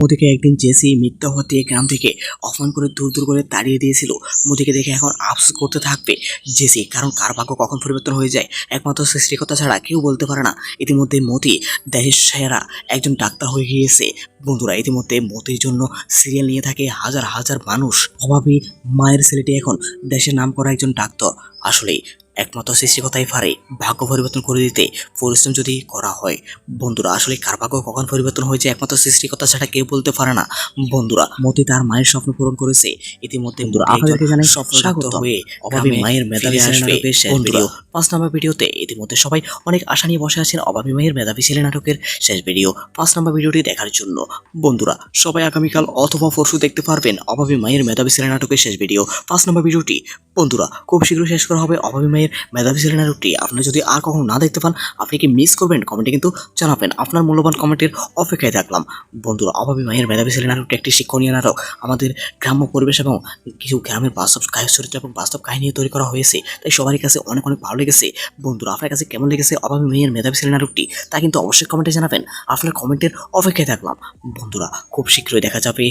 মোদিকে একদিন জেসি মিথ্যা হতে গ্রাম থেকে অপমান করে দূর দূর করে তাড়িয়ে দিয়েছিল। মোদিকে দেখে এখন আফসোস করতে থাকবে জেসি, কারণ কার ভাগ্য কখন পরিবর্তন হয়ে যায় একমাত্র সৃষ্টিকর্তা ছাড়া কেউ বলতে পারে না। ইতিমধ্যে মতি, দেশের সেরা একজন ডাক্তার হয়ে গিয়েছে। বন্ধুরা, ইতিমধ্যে মতির জন্য সিরিয়াল নিয়ে থাকে হাজার হাজার মানুষ। অভাবী মায়ের ছেলেটি এখন দেশের নাম করা একজন ডাক্তার। আসলেই একমাত্র সৃষ্টিকতাই পারে ভাগ্য পরিবর্তন করে দিতে পরিশ্রম যদি করা হয়। বন্ধুরা আসলে কার ভাগ্য কখন পরিবর্তন হয়েছে একমাত্র সৃষ্টিকতা ছাড়া কেউ বলতে পারে না। বন্ধুরা মতি তার মায়ের স্বপ্ন পূরণ করেছে। ইতিমধ্যে হয়ে অভাবী মায়ের মেধাবী আসবে। বন্ধুরা, পাঁচ নম্বর ভিডিওতে ইতিমধ্যে সবাই অনেক আশা নিয়ে বসে আছেন অভাবী মায়ের মেধাবী ছেলে নাটকের শেষ ভিডিও। পাঁচ নম্বর ভিডিওটি দেখার জন্য। বন্ধুরা সবাই আগামীকাল অথবা পরশু দেখতে পারবেন অভাবী মায়ের মেধাবী ছেলে নাটকের শেষ ভিডিও। পাঁচ নম্বর ভিডিওটি বন্ধুরা, খুব শীঘ্রই শেষ করা হবে অভাবী মায়ের মেধাবী ছেলে নাটকটি। আপনি যদি আর কখনো না দেখতে পান, আপনি কি মিস করবেন? কমেন্টে কিন্তু জানাবেন। আপনার মূল্যবান কমেন্টের অপেক্ষায় থাকলাম। বন্ধুরা, অভাবী মায়ের মেধাবী ছেলে নাটকটি একটি শিক্ষণীয় নাটক। আমাদের গ্রাম্য পরিবেশ এবং কিছু গ্রামের বাস্তব চরিত্র এবং বাস্তব কাহিনী তৈরি করা হয়েছে। তাই সবারই কাছে অনেক অনেক ভালো লেগেছে। বন্ধুরা, আপনার কাছে কেমন লেগেছে অভাবী মেয়ের মেধাবী ছেলে নাটকটি? তা কিন্তু অবশ্যই কমেন্টে জানাবেন। আপনার কমেন্টের অপেক্ষায় থাকলাম। বন্ধুরা, খুব শীঘ্রই দেখা যাবে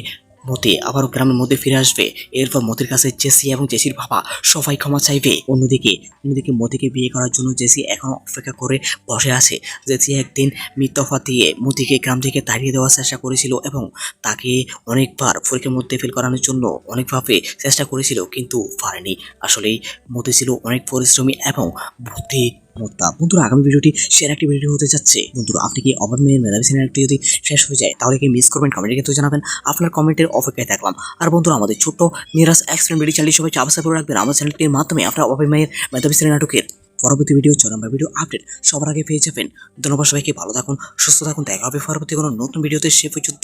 মতি আবারও গ্রামের মধ্যে ফিরে আসবে। এরপর মতির কাছে জেসি এবং জেসির বাবা সবাই ক্ষমা চাইবে। অন্যদিকে অন্যদিকে মতিকে বিয়ে করার জন্য জেসি এখনও অপেক্ষা করে বসে আছে। জেসি একদিন মিথ্যফা দিয়ে মতিকে গ্রাম থেকে তাড়িয়ে দেওয়ার চেষ্টা করেছিল এবং তাকে অনেকবার পরীক্ষার মধ্যে ফেল করানোর জন্য অনেকভাবে চেষ্টা করেছিল, কিন্তু পারেনি। আসলেই মতি ছিল অনেক পরিশ্রমী এবং বুদ্ধি মত্তা বন্ধুরা, আগামী ভিডিওটি সেরা একটি ভিডিও হতে যাচ্ছে। বন্ধুরা, আপনি কি অভাব মেয়ের মেধাবী সিনেমাটি যদি শেষ হয়ে যায়, তাহলে কি মিস করবেন? কমেন্টে কিন্তু জানাবেন। আপনার কমেন্টের অপেক্ষায় থাকলাম। আর বন্ধুরা, আমাদের ছোট্ট মিরাজ এক্সপ্লেন ভিডিও চ্যানেলটি সবাই চাপা করে রাখবেন। আমার চ্যানেলটির মাধ্যমে আপনার অভাবী মায়ের মেধাবী সিনেমা নাটকের পরবর্তী ভিডিও চরম ভিডিও আপডেট সবার আগে পেয়ে যাবেন। ধন্যবাদ সবাইকে, ভালো থাকুন, সুস্থ থাকুন, দেখা হবে পরবর্তী কোনো নতুন ভিডিওতে সে পর্যন্ত।